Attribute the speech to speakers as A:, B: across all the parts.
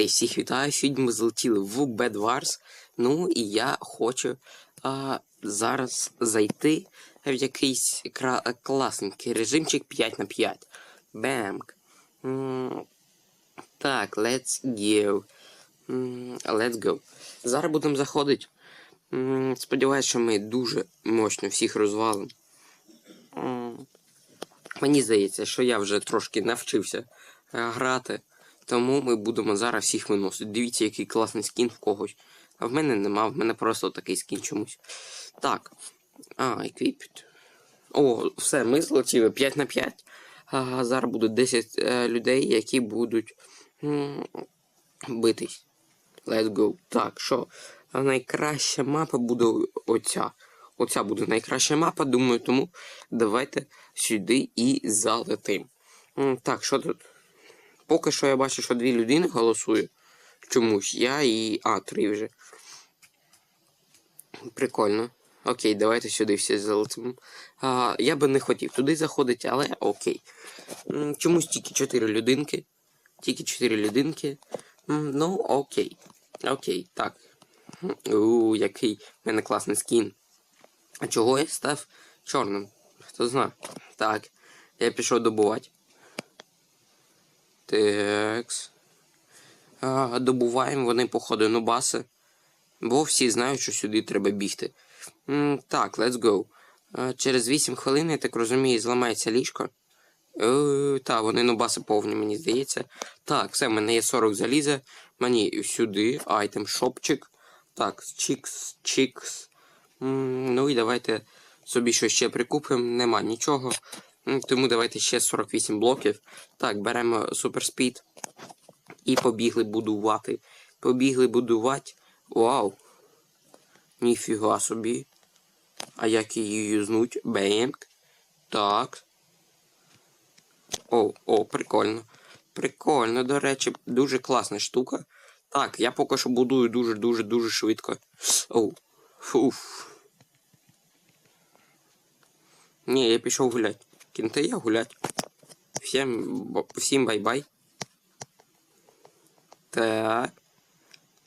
A: Ти всіх вітаю, сьогодні ми залетіли в Bed Wars. Ну і я хочу а, зараз зайти в якийсь класненький режимчик 5 на 5. Бемк. Так, let's go. Let's go. Зараз будемо заходити. Сподіваюсь, що ми дуже мощно всіх розвалимо. Мені здається, що я вже трошки навчився е, грати, тому ми будемо зараз всіх виносити. Дивіться, який класний скін в когось. А в мене нема, в мене просто такий скін чомусь. Так. А, equipped. О, все, ми злетіли 5 на 5. А, зараз буде 10 е, людей, які будуть м, битись. Let's go. Так, що? Найкраща мапа буде оця. Оця буде найкраща мапа, думаю, тому давайте сюди і залетим. Так, що тут? Поки що я бачу, що дві людини голосують. Чомусь. Я і. А, три вже. Прикольно. Окей, давайте сюди всі залетимо. А, я би не хотів туди заходити, але окей. Чомусь тільки чотири людинки. Тільки чотири людинки. Ну, окей. Окей, так. У, який в мене класний скін. А чого я став чорним? Хто знає? Так. Я пішов добувати. Такс. А, добуваємо вони, походу, нубаси. Бо всі знають, що сюди треба бігти. Так, let's go. Через 8 хвилин, я так розумію, зламається ліжко. Е, та, вони нубаси повні, мені здається. Так, все, в мене є 40 заліза. Мені сюди, айтем шопчик. Так, чікс, чікс. Ну і давайте собі що ще прикупимо. Нема нічого. Тому давайте ще 48 блоків. Так, беремо суперспід. І побігли будувати. Побігли будувати. Вау! Ніфіга собі. А як її юзнуть? Бенк. Так. О, о, прикольно. Прикольно, до речі, дуже класна штука. Так, я поки що будую дуже-дуже-дуже швидко. Оу. Фуф. Ні, я пішов гулять. Кінти я гулять. Всім, всім бай-бай. Так.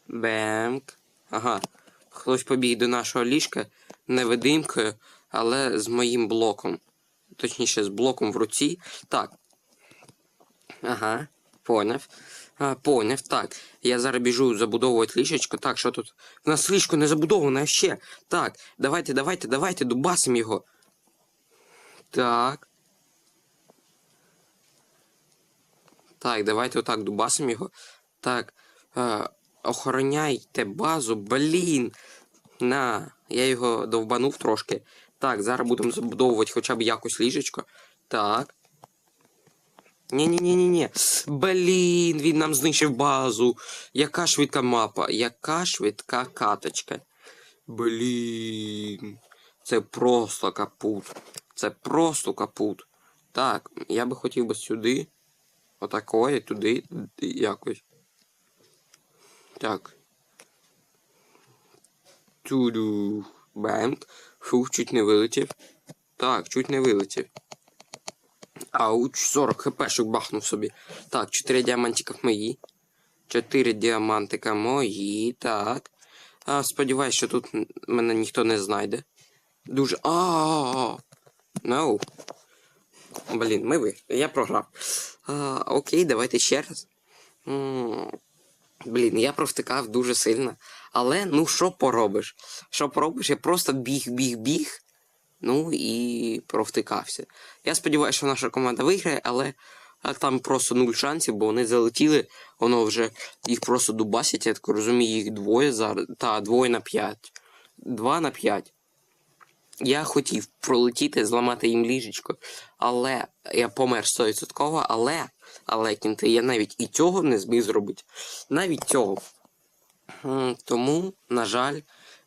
A: Бемк. Ага. Хтось побіг до нашого ліжка невидимкою, але з моїм блоком. Точніше, з блоком в руці. Так. Ага, поняв. А, поняв, так. Я зараз біжу забудовувати ліжечко. Так, що тут? У нас ліжко не забудоване ще. Так, давайте, давайте, давайте, дубасимо його. Так. Так, давайте отак дубасимо його. Так. Е, охороняйте базу, блін. На, я його довбанув трошки. Так, зараз будемо забудовувати хоча б якось ліжечко. Так. Ні-ні-ні-ні-ні. Блін, він нам знищив базу. Яка швидка мапа? Яка швидка каточка? Блін. Це просто капут. Це просто капут. Так, я би хотів би сюди. Отакої, туди, якось. Так. Туду. Бенк. Фух, чуть не вилетів. Так, чуть не вилетів. Ауч, 40 хпшок бахнув собі. Так, 4 діамантика мої. 4 діамантика мої. Так. А, сподіваюсь, що тут мене ніхто не знайде. Дуже. А. No. Блін, ми ви. Я програв. А, окей, давайте ще раз. М, Блін, я провтикав дуже сильно. Але ну що поробиш? Що поробиш? Я просто біг, біг, біг. Ну і провтикався. Я сподіваюся, що наша команда виграє, але там просто нуль шансів, бо вони залетіли, воно вже їх просто дубасять, я так розумію, їх двоє зараз. Та, двоє на п'ять. Два на п'ять. Я хотів пролетіти, зламати їм ліжечко, але я помер 100%, але, але кінти, я навіть і цього не зміг зробити. Навіть цього. Тому, на жаль,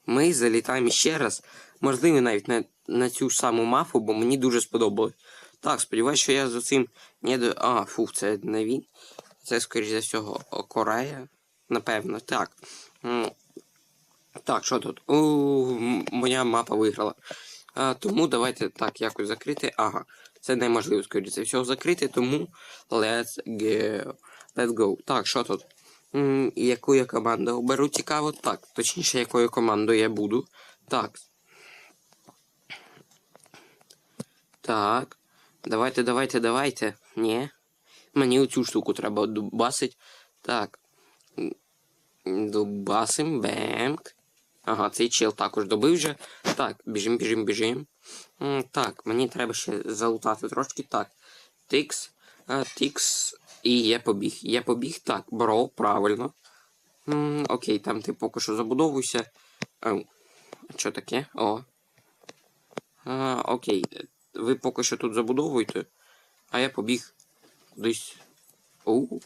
A: ми залітаємо ще раз. Можливо, навіть на, на цю ж саму мафу, бо мені дуже сподобалось. Так, сподіваюся, що я за цим не до. А, фу, це не він. Це, скоріш за всього, Корея. Напевно, так. Так, що тут? У, моя мапа виграла. А, тому давайте так якось закрити. Ага. Це неможливо, скоріше всього, закрити, тому let's go. Let's go. Так, що тут? М, яку я команду оберу цікаво? Так, точніше, якою командою я буду. Так. Так. Давайте, давайте, давайте. Ні. Мені оцю штуку треба дубасить. Так. Дубасим, бемк. Ага, цей чел також добив вже. Так, біжим, біжим, біжим. Так, мені треба ще залутати трошки. Так. Тикс. Тикс. І я побіг. Я побіг. Так, бро, правильно. Окей, там ти поки що забудовуйся. Ау. Що таке? О. А, окей. Ви поки що тут забудовуйте. А я побіг кудись. Оу.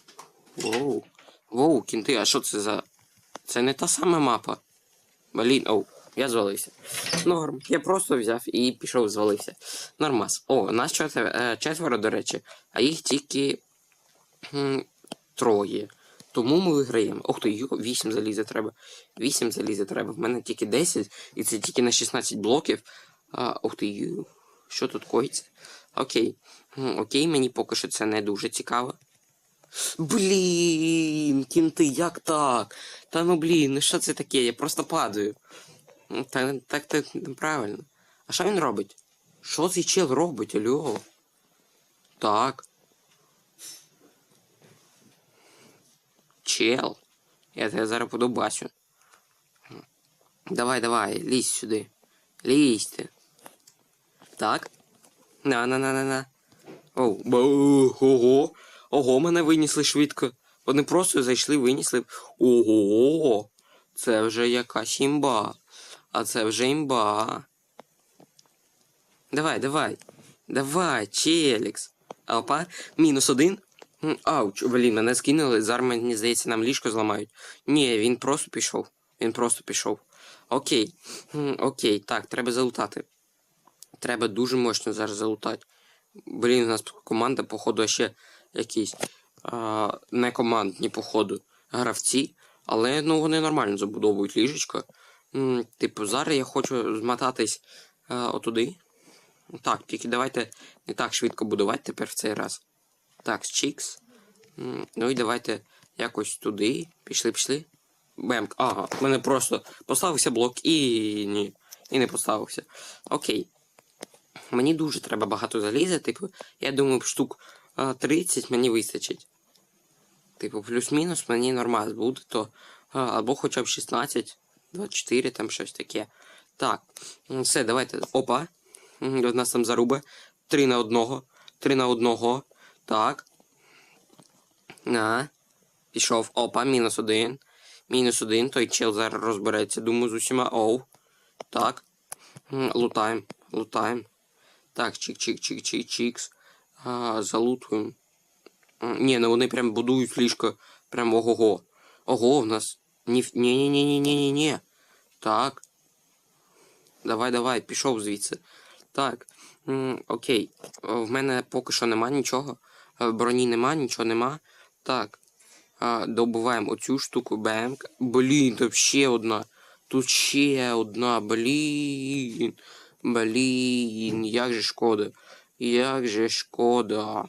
A: Воу. Воу, кінти, а що це за. Це не та сама мапа. Блін, оу, я звалився. Норм. Я просто взяв і пішов, звалився. Нормас. О, нас четверо, е, четверо, до речі, а їх тільки троє. Тому ми виграємо. Ох ти, 8 заліза треба. 8 заліза треба. В мене тільки 10, і це тільки на 16 блоків. А, ух ти, що тут коїться? Окей. Окей, мені поки що це не дуже цікаво. Блін, кінти, як так? Та ну блін, ну що це таке? Я просто падаю. Ну, Та, так так неправильно. А що він робить? Що цей чел робить, алло? Так. Чел. Я тебе зараз подобасю. Давай, давай, лізь сюди. Лізь ти. Так. На, на, на, на, на. Оу, ого. Ого, мене винесли швидко. Вони просто зайшли, винесли. Ого. Це вже якась імба. А це вже імба. Давай, давай. Давай, Челікс. Опа, мінус один. Ауч, блін, мене скинули. Зараз мені здається, нам ліжко зламають. Ні, він просто пішов. Він просто пішов. Окей. Окей, так, треба залутати. Треба дуже мощно зараз залутати. Блін, у нас команда, походу, ще якісь а, не командні, походу, гравці. Але ну вони нормально забудовують ліжечко. Типу, зараз я хочу змотатись а, отуди. Так, тільки давайте не так швидко будувати тепер в цей раз. Так, чікс. Ну і давайте якось туди. Пішли, пішли. Бемк. Ага, в мене просто поставився блок і ні. І не поставився. Окей. Мені дуже треба багато заліза, типу, я думаю, штук 30 мені вистачить. Типу, плюс-мінус мені нормально буде, то або хоча б 16, 24, там щось таке. Так, все, давайте. Опа. У нас там заруба. 3 на одного. 3 на одного. Так. На. Пішов. Опа, мінус один. Мінус один. Той чел зараз розбереться. Думаю, з усіма. Оу. Так. Лутаємо. Лутаємо. Так, чик-чик-чик-чик-чикс. А, залутуємо. Ні, ну вони прям будують ліжко. Прям ого-го. Ого, в нас. Ні, ні, ні, ні, ні, ні, ні, ні. Так. Давай, давай, пішов звідси. Так. М, окей. В мене поки що нема нічого. Е, Броні нема, нічого нема. Так. А, добуваємо оцю штуку. Бемк. Блін, тут ще одна. Тут ще одна. Блін. Блін, як же шкода. Як же шкода.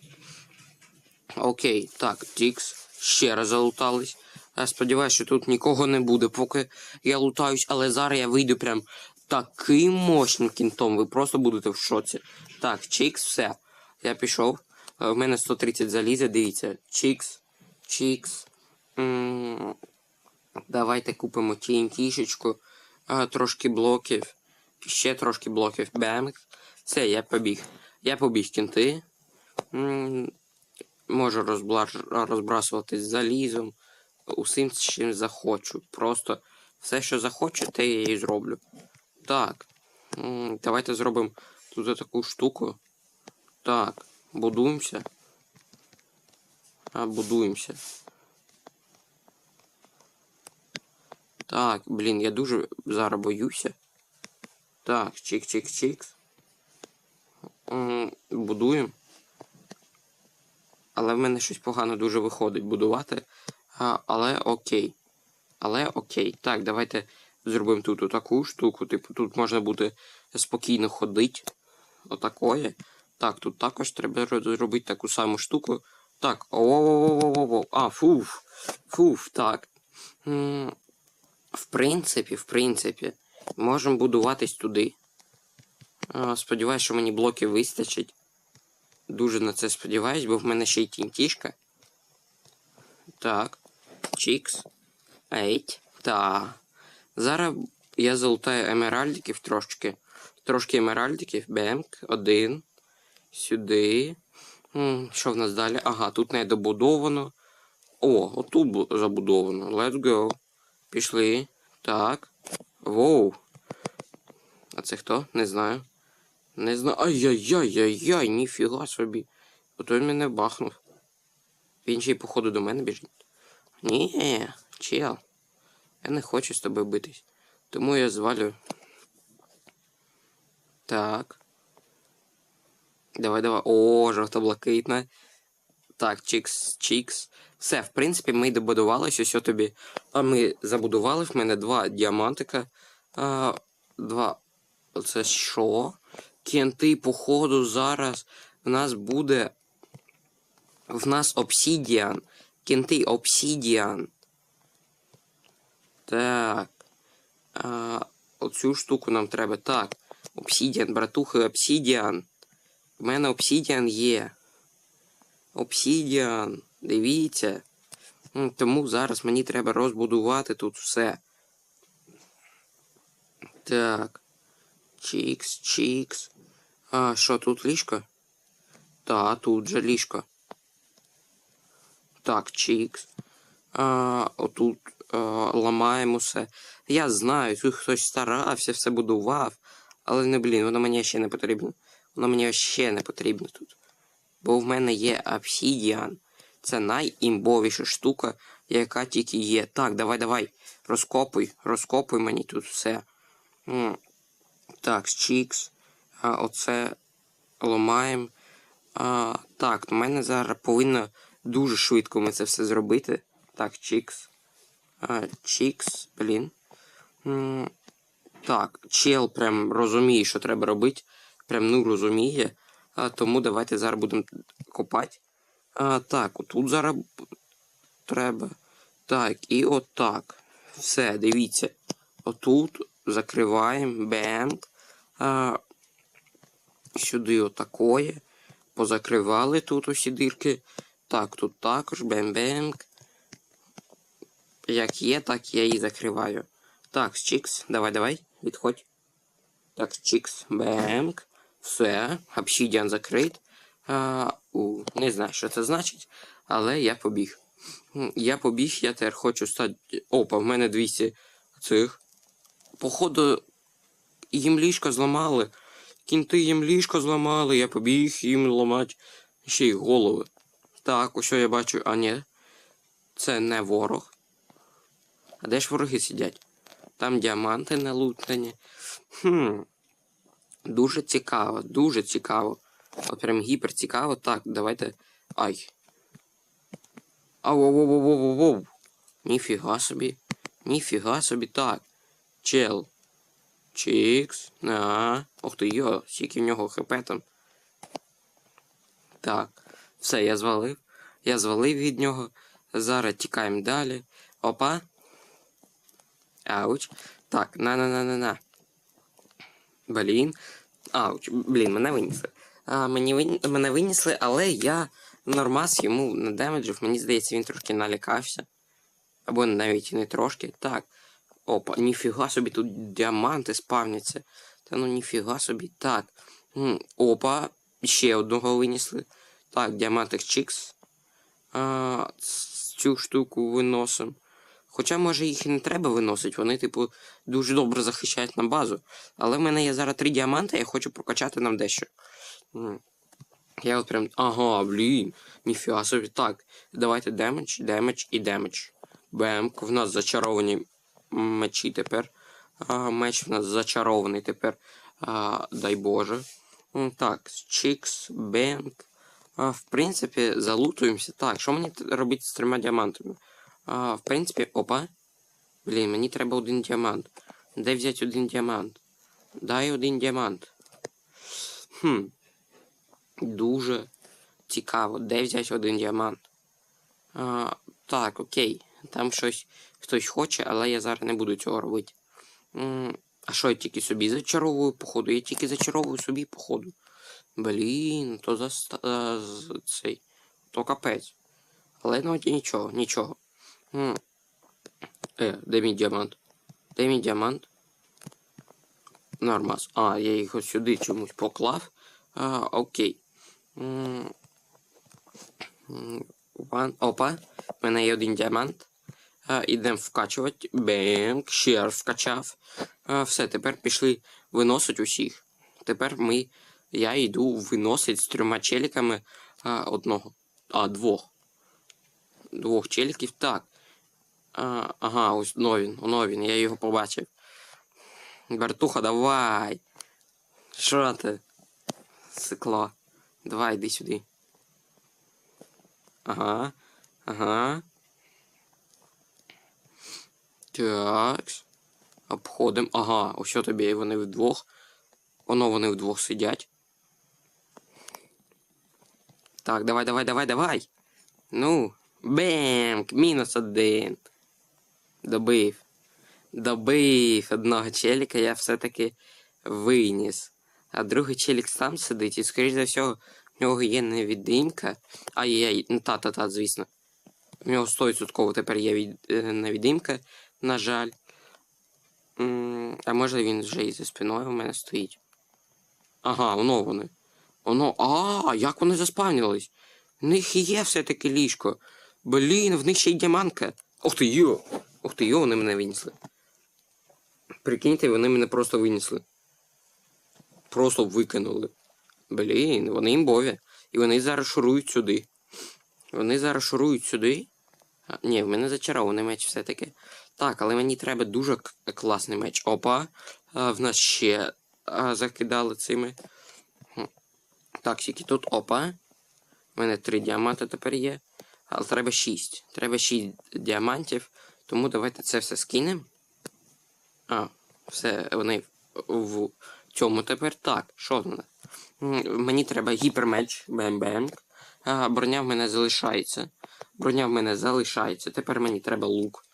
A: Окей, так, Тікс. Ще раз залутались. Я сподіваюся, що тут нікого не буде, поки я лутаюсь, але зараз я вийду прям таким мощним кінтом. Ви просто будете в шоці. Так, Чікс, все. Я пішов. Е, В мене 130 заліза, дивіться. Чікс, Чікс. М, Давайте купимо TNT-шечку, трошки блоків. Ще трошки блоків. Бем. Все, я побіг. Я побіг кінти. Можу розблаж... розбрасуватись залізом. Усім, чим захочу. Просто все, що захочу, те я і зроблю. Так. Давайте зробимо тут таку штуку. Так, будуємося. А, будуємося. Так, блін, я дуже зараз боюся. Так, чик-чик-чикс. Будуємо. Але в мене щось погано дуже виходить будувати. А, але окей. Але окей. Так, давайте зробимо тут таку штуку. Типу, тут можна буде спокійно ходити. Отакої. Так, тут також треба зробити таку саму штуку. Так, о, а, фуф, фуф, так. В принципі, в принципі, можемо будуватись туди. А, Сподіваюсь, що мені блоків вистачить. Дуже на це сподіваюсь, бо в мене ще й тінтішка. Так. Чікс. Ейт. Та. Зараз я залутаю емеральдиків трошки. Трошки емеральдиків. Бемк. Один. Сюди. Що в нас далі? Ага, тут не добудовано. О, отут забудовано. Let's go. Пішли. Так. Воу. А це хто? Не знаю. Не знаю. Ай-яй-яй-яй-яй, ніфіга собі. Ото він мене бахнув. Він ще й походу до мене біжить. Ні, чел. Я не хочу з тобою битись. Тому я звалю. Так. Давай, давай. О, жовто-блакитна. Так, чікс, чікс. Все, в принципі, ми добудувалися, ось тобі. А ми забудували в мене два діамантика. А, два. Це що? Кенти, походу, зараз в нас буде. В нас обсідіан. Кенти, обсідіан. Так. А, оцю штуку нам треба. Так. Обсідіан, братухи, обсідіан. У мене обсідіан є. Обсідіан. Дивіться. Тому зараз мені треба розбудувати тут все. Так. Чікс, чікс. А, що, тут ліжко? Та, тут же ліжко. Так, чікс. А, отут а, ламаємо все. Я знаю, тут хтось старався, все будував. Але не блін, воно мені ще не потрібно. Воно мені ще не потрібно тут. Бо в мене є обсідіан. Це найімбовіша штука, яка тільки є. Так, давай, давай. Розкопуй, розкопуй мені тут все. Так, чікс. А, оце ламаємо. А, так, у мене зараз повинно дуже швидко ми це все зробити. Так, чікс. А, чікс, блін. Так, чел прям розуміє, що треба робити. Прям ну розуміє. А, тому давайте зараз будемо копати. А, так, отут зараз треба. Так, і отак. Все, дивіться. Отут закриваємо. Бемк. А, сюди отакоє. Позакривали тут усі дірки. Так, тут також бем-бемк. Як є, так я і закриваю. Так, чікс, давай, давай, відходь. Так, чікс, бемк. Все, обсідіан закрит. А, у, не знаю, що це значить, але я побіг. Я побіг, я тепер хочу стати. Опа, в мене 200 цих. Походу, їм ліжко зламали. Кінти їм ліжко зламали, я побіг їм ламати ще й голови. Так, ось я бачу, а ні. Це не ворог. А де ж вороги сидять? Там діаманти налутані. Хм. Дуже цікаво, дуже цікаво. От прям гіпер цікаво. Так, давайте. Ай. Ау-воу-воу-воу-воу-воу. Ніфіга собі. Ніфіга собі. Так. Чел. Чікс. На. Ох ти йо, скільки в нього хп там. Так. Все, я звалив. Я звалив від нього. Зараз тікаємо далі. Опа. Ауч. Так, на-на-на-на-на. Блін. Ауч, блін, мене винесли. А, мені вин... Мене винесли, але я нормас йому надемеджив. Мені здається, він трошки налякався. Або навіть і не трошки. Так. Опа, ніфіга собі тут діаманти спавняться. Та ну ніфіга собі. Так. Опа, ще одного винесли. Так, діамантик чікс. А, цю штуку виносимо. Хоча, може, їх і не треба виносити, вони, типу, дуже добре захищають на базу. Але в мене є зараз три діаманти, я хочу прокачати нам дещо. Я от прям. Ага, блін. Ніфіга собі. Так. Давайте демедж, демедж і демедж. Бемк. В нас зачаровані мечі тепер. Меч в нас зачарований тепер. Дай Боже. Так, чікс, бемк. А, в принципі, залутуємося. Так, що мені робити з трьома діамантами? В принципі, опа. Блін, мені треба один діамант. Де взяти один діамант? Дай один діамант. Хм. Дуже цікаво, де взяти один діамант. А, так, окей. Там щось хтось хоче, але я зараз не буду цього робити. А що я тільки собі зачаровую, походу? Я тільки зачаровую собі, походу. Блін, то за е, цей. То капець. Але ну нічого, нічого. М. Е, де мій діамант? Де мій діамант? Нормас. А, я їх сюди чомусь поклав. А, окей. М. Ван... Опа. У мене є один діамант. А, ідемо вкачувати. Бенк. Раз вкачав. Все, тепер пішли виносить усіх. Тепер ми. Я йду виносить з трьома челіками одного. А, двох. Двох челіків. Так. А, ага, ось но він, воно він, я його побачив. Бертуха, давай. Що ти? Сикло. Давай, йди сюди. Ага. Ага. Так. Обходимо. Ага, ось тобі вони вдвох. Воно вони вдвох сидять. Так, давай, давай, давай, давай. Ну, бемк, мінус один. Добив. Добив одного челіка, я все-таки виніс. А другий челік сам сидить, і, скоріш за всього, в нього є невідимка. Ай-яй, ну та-та-та, звісно. В нього 100% тепер є від, е, невідимка, на жаль. А може він вже і за спиною у мене стоїть. Ага, воно вони. Воно. А, як вони заспавнились? В них є все-таки ліжко. Блін, в них ще й діамантка. Ох ти йо! Ох ти йо, вони мене винесли. Прикиньте, вони мене просто винесли. Просто викинули. Блін, вони імбові. І вони зараз шурують сюди. Вони зараз шурують сюди. А, ні, в мене зачарований меч все-таки. Так, але мені треба дуже класний меч. Опа. А, в нас ще а, закидали цими. Так, скільки тут опа. У мене три діаманти тепер є. Але треба шість. Треба шість діамантів. Тому давайте це все скинемо. А, все, вони в, цьому тепер. Так, що в нас? М, Мені треба гіпермеч, бем-бем. Броня в мене залишається. Броня в мене залишається. Тепер мені треба лук.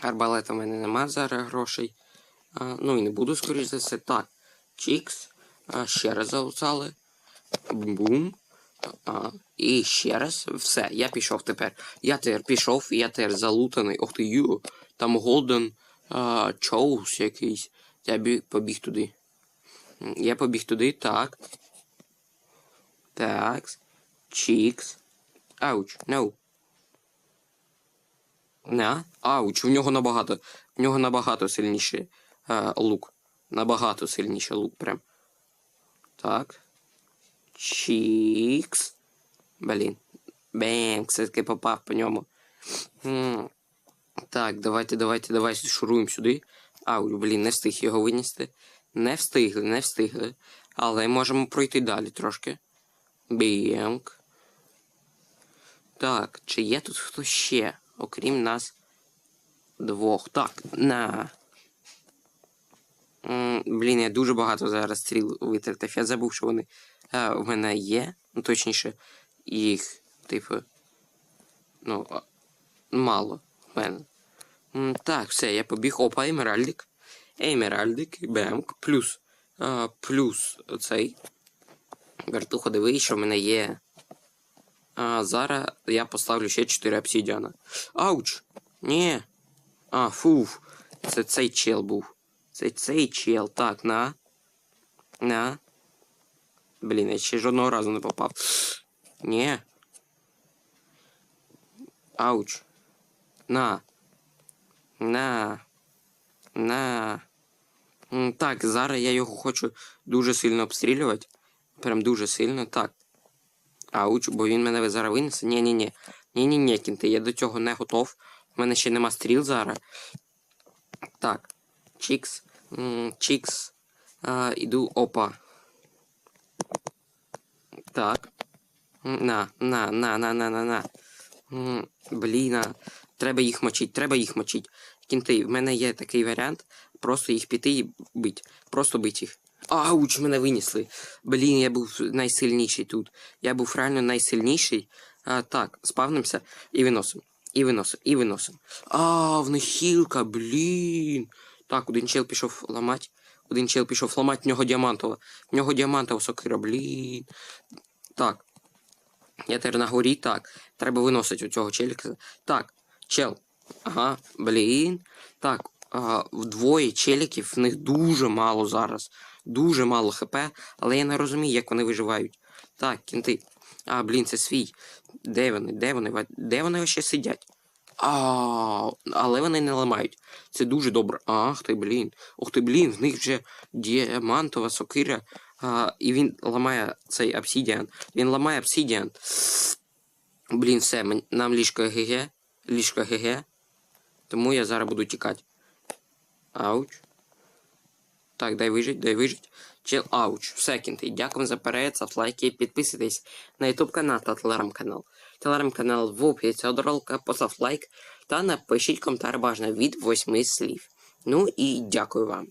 A: Арбалета в мене нема зараз грошей. А, ну і не буду, скоріш за все. Так. Чікс. А, ще раз залутали. Бум. А, і ще раз. Все, я пішов тепер. Я тепер пішов, я тепер залутаний. Ох ти ю. Там Голден Чоус якийсь. Я бі- побіг туди. Я побіг туди, так. Так. Чікс. Ауч, no. На. Ауч, в нього набагато. В нього набагато сильніший е, лук. Набагато сильніший лук прям. Так. Чікс. Блін. Бенк, все-таки попав по ньому. Так, давайте, давайте, давайте шуруємо сюди. Ау, блін, не встиг його винести. Не встигли, не встигли. Але можемо пройти далі трошки. Бенк. Так, чи є тут хто ще, окрім нас двох? Так, на. Блін, я дуже багато зараз стріл витратив. Я забув, що вони е, в мене є. Ну, точніше, їх, типу. Ну, мало в мене. Так, все, я побіг. Опа, емеральдик. Емеральдик, бемк, плюс. А, плюс цей. Вертухо, диви, що в мене є. А, зараз я поставлю ще 4 обсидіана. Ауч! Ні. А, фуф. Це цей чел був. Це цей чел. Так, на. На. Блін, я ще жодного разу не попав. Ні. Ауч. На. На. На. М, Так, зараз я його хочу дуже сильно обстрілювати. Прям дуже сильно. Так. Ауч, бо він мене зараз винесе. Ні-ні-ні. Ні-ні-ні, кінти, я до цього не готов. У мене ще нема стріл зараз. Так. Чікс. Чікс. А, іду. Опа. Так. На, на, на, на, на, на, на. М, Блін, а. треба їх мочити, треба їх мочити. Кінти, в мене є такий варіант. Просто їх піти і бить. Просто бить їх. Ауч, мене винесли. Блін, я був найсильніший тут. Я був реально найсильніший. А, так, спавнимося і виносимо. І виносимо, і виносимо. А, в них хілка, блін. Так, один чел пішов ламати. Один чел пішов ламати, в нього діамантова. В нього діамантова сокира, блін. Так. Я тепер на горі, так. Треба виносити у цього челіка. Так, чел. Ага, блін. Так, а, вдвоє челіків, в них дуже мало зараз. Дуже мало хп, але я не розумію, як вони виживають. Так, кінти. А, блін, це свій. Де вони? Де вони? Де вони ще сидять? А, але вони не ламають. Це дуже добре. Ах ти, блін. Ух ти, блін, в них вже діамантова сокира. А, і він ламає цей обсідіан. Він ламає обсідіан. Блін, все, нам ліжко ГГ. Ліжко ГГ. Тому я зараз буду тікати. Ауч. Так, дай вижить, дай вижить. Chill ауч. Все, кінти. Дякую за перегляд, лайки, підписуйтесь на YouTube канал та телеграм-канал. Телеграм-канал в описі до ролика, постав лайк та напишіть коментар бажано від восьми слів. Ну і дякую вам.